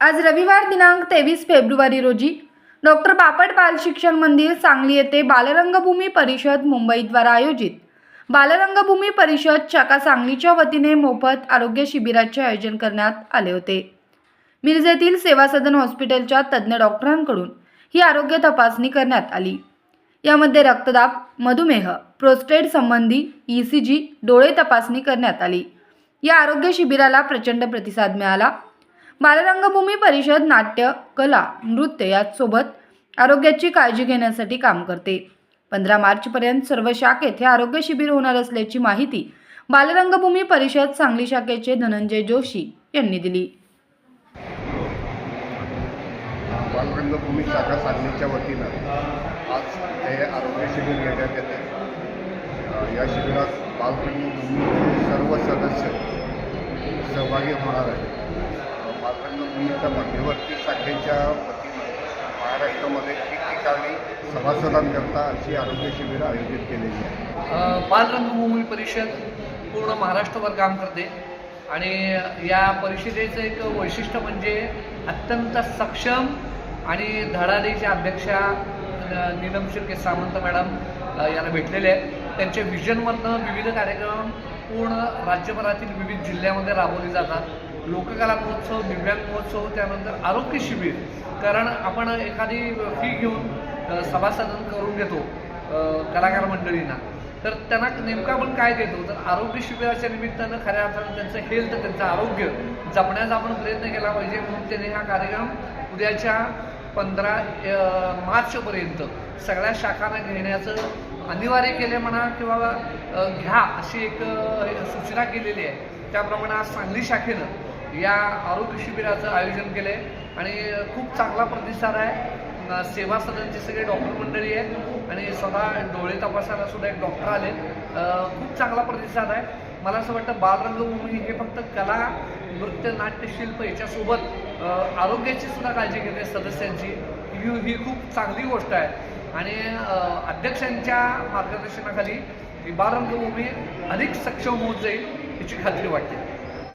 आज रविवार दिनांक तेवीस फेब्रुवारी रोजी डॉक्टर बापट बाल शिक्षण मंदिर सांगली येथे बालरंगभूमी परिषद मुंबईद्वारा आयोजित. बालरंगभूमी परिषद शाखा सांगलीच्या वतीने मोफत आरोग्य शिबिराचे आयोजन करण्यात आले होते. मिरजेतील सेवा सदन हॉस्पिटलच्या तज्ज्ञ डॉक्टरांकडून ही आरोग्य तपासणी करण्यात आली. यामध्ये रक्तदाब मधुमेह प्रोस्टेट संबंधी ई सी जी डोळे तपासणी करण्यात आली. या आरोग्य शिबिराला प्रचंड प्रतिसाद मिळाला. बालरंगभूमी परिषद नाट्य कला नृत्य यासोबत आरोग्याची काळजी घेण्यासाठी काम करते. पंधरा मार्चपर्यंत सर्व शाखेत हे आरोग्य शिबिर होणार असल्याची माहिती बालरंगभूमी परिषद सांगली शाखेचे धनंजय जोशी यांनी दिली. बालरंगभूमी शाखा सांगलीच्या वतीनं आज हे आरोग्य शिबिर घेण्यात येते या शिबिरात बालरंगभूमी सर्व सदस्य सहभागी होणार आहेत. अ, मध्यवर्ती शाखेच्या वतीनं महाराष्ट्रामध्ये ठिकठिकाणी सभासदांकरता अशी आरोग्य शिबिरं आयोजित केलेली आहेत. बालरंगभूमी परिषद पूर्ण महाराष्ट्रभर काम करते आणि या परिषदेचं एक वैशिष्ट्य म्हणजे अत्यंत सक्षम आणि धडाडीच्या अध्यक्षा नीलम शिर्के सामंत मॅडम यांना भेटलेले आहेत. त्यांच्या विजनमधनं विविध कार्यक्रम पूर्ण राज्यभरातील विविध जिल्ह्यामध्ये राबवले जातात. लोककला महोत्सव दिव्यांग महोत्सव त्यानंतर आरोग्य शिबिर. कारण आपण एखादी फी घेऊन सभासदन करून घेतो कलाकार मंडळींना. तर त्यांना नेमकं आपण काय देतो? तर आरोग्य शिबिराच्या निमित्तानं खऱ्या अर्थानं त्यांचं हेल्थ त्यांचं आरोग्य जपण्याचा आपण प्रयत्न केला पाहिजे. म्हणून त्याने हा कार्यक्रम उद्याच्या पंधरा मार्चपर्यंत सगळ्या शाखांना घेण्याचं अनिवार्य केले म्हणा किंवा घ्या अशी एक सूचना केलेली आहे. त्याप्रमाणे आज सांगली शाखेनं या आरोग्य शिबिराचं आयोजन केलं आहे आणि खूप चांगला प्रतिसाद आहे. सेवा सदनचे सगळे डॉक्टर मंडळी आहेत आणि स्वतः डोळे तपासायला सुद्धा एक डॉक्टर आले. खूप चांगला प्रतिसाद आहे. मला असं वाटतं बालरंगभूमी हे फक्त कला नृत्य नाट्यशिल्प याच्यासोबत आरोग्याची सुद्धा काळजी घेते सदस्यांची. ही ही खूप चांगली गोष्ट आहे. आणि अध्यक्षांच्या मार्गदर्शनाखाली ही बालरंगभूमी अधिक सक्षम होत जाईल याची खात्री वाटते.